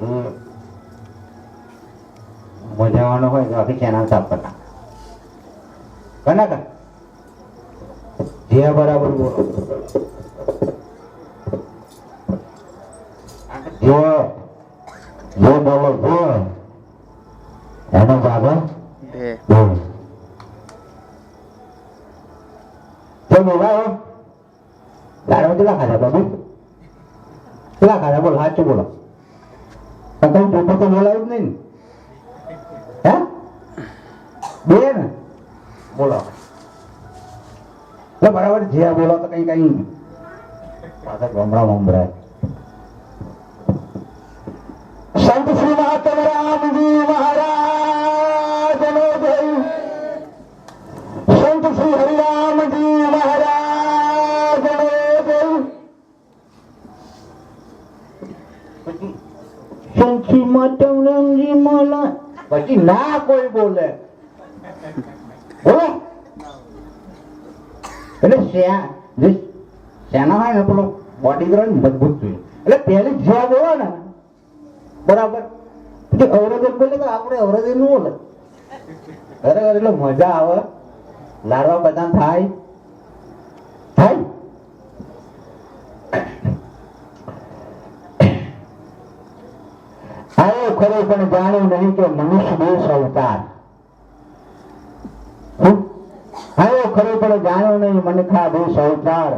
હમ. મજાવાનો હોય તો આખી ચેનલ સાફ કરતા કના કા જે બરાબર બોલો જો જો બોલો જો એનો બાબા બે બોલ તો બોલાવો લાડવા કેટલા ખાધા બાબુ કેટલા ખાધા બોલો સાચું બોલો પણ તમે જૂઠું તો બોલાયું જ નહીં ને હે બે ને બોલો એટલે બરાબર જે બોલો તો કઈ કઈ પાછા ગમરા મમરા પછી ના કોઈ બોલે. બોલો. એટલે શ્યા જે શ્યાના હોય ને પેલો બોડી ગ્રાઉન્ડ મજબૂત જોઈએ. એટલે પહેલી જ્યાં બોલો ને, બરાબર. પછી અવરોધક બોલે તો આપણે અવરોધનનું બોલે. ખરેખર એટલે મજા આવે. લાડવા બધા થાય. આયો ખરો પણ જાણ્યું નહીં કે મનુષ્ય દેશ અવતાર. હવે ખરો પણ જાણ્યું નહીં મનખા દેશ અવતાર.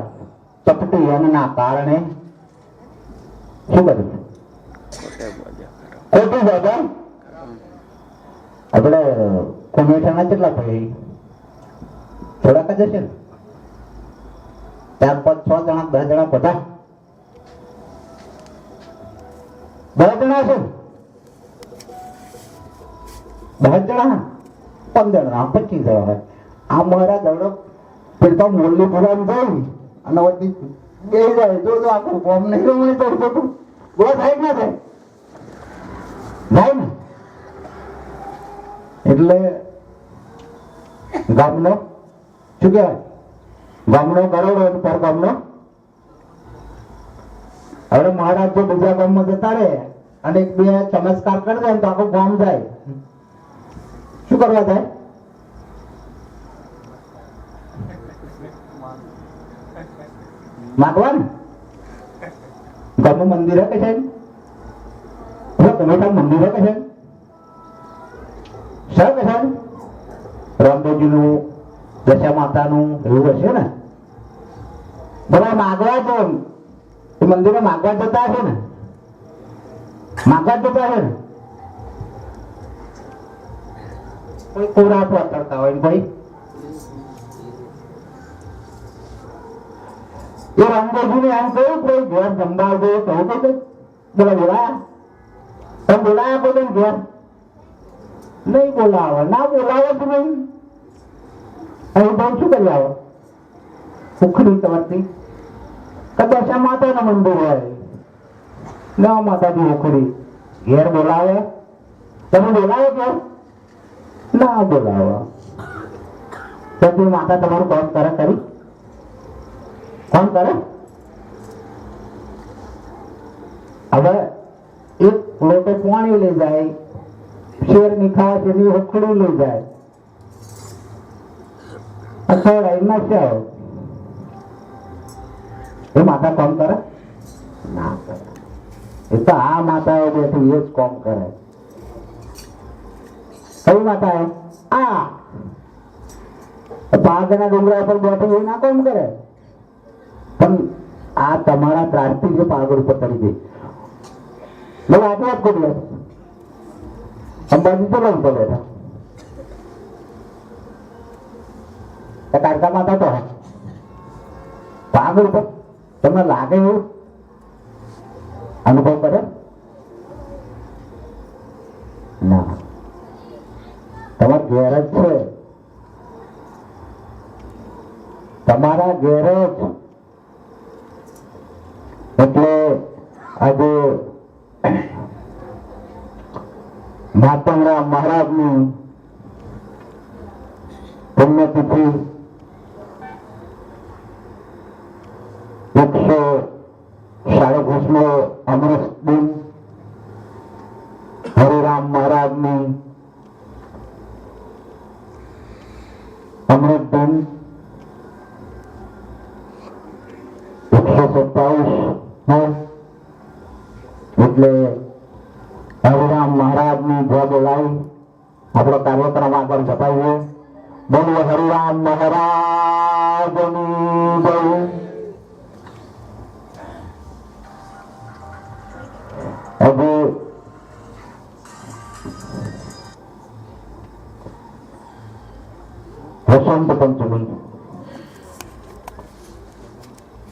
ચપટી અન્નના કારણે. શું બધું ખોટે બાબા આપણે કોમેઠાના કેટલા ભાઈ થોડાક જ હશે ને? ચાર પાંચ છ જણા દસ જણા બધા? દસ જણા છે? દસ જણા પંદર જણા પચીસ જણા આ મારા દડો પેલા મોલ્લી પુરાણ જાય. અને વચ્ચે બે જાય જો જો આખું ફોર્મ નહીં રમણી પડતો તું બોલો થાય ના થાય થાય એટલે ગામનો શું કહેવાય? ગામનો કરોડો પર ગામનો. હવે મહારાજ જો બીજા ગામમાં જતા રહે અને એક બે ચમત્કાર કરી દે તો આખું ગામ જાય. શું કરવા જાય માગવા ને ગામનું મંદિર હે કે છે હવે તમે ત્યાં મંદિર હે કે છે સર કે છે રામદેવજીનું દશા માતાનું એવું હશે ને બધા માગવા તો એ મંદિરે માગવા જતા હશે ને માગવા જ જતા હશે ને કોઈ કોરા કરતા હોય ભાઈ? એ રામદેવજીને આમ કહ્યું કોઈ ઘેર જમવા કહું તો બોલા બોલા તમે બોલાયા કોઈ ઘેર. નહીં બોલાવો. ના બોલાવો તો નહીં. અહીં બહુ શું કરી આવો? ઉખડી તમારથી. કદાચ આ માતાના મંદિર હોય. ના, માતાજી ઉખડી. ઘેર બોલાવે. તમે બોલાવો ઘેર. ના બોલાવો તો તે માતા તમારું કામ કરે કરી કોણ કરે હવે એક લોકો પાણી લઈ જાય શેર ની ખાવા છે એની ઉખડી લઈ જાય અથડાઈ નાખ્યા હોય. એ માતા કામ કરે ના કરે એ તો આ માતાઓ બેઠી એ જ કામ કરે કઈ વાત આ. પાગના ડુંગરા પર બેઠી એ ના કોમ કરે? પણ આ તમારા ત્રાસથી જે પાગળ ઉપર ચડી ગઈ. બોલો આજે વાત કરી અંબાજી લઈને તો બેઠા? કારકા માતા તો પાગળ ઉપર. તમને લાગે એવું? અનુભવ કરે ના. તમારા ઘેર જ છે. તમારા ઘેર જ. એટલે આજે માતંગરા મહારાજની પુણ્યતિથિ એકસો સાડત્રીસમો અમૃત દિન સત્તાવીસ હે એટલે હરિરામ મહારાજની જય બોલાવી આપણો કાર્યક્રમ આગળ ધપાવીએ બોલો હરિરામ મહારાજની જય હજી વસંત પંચમી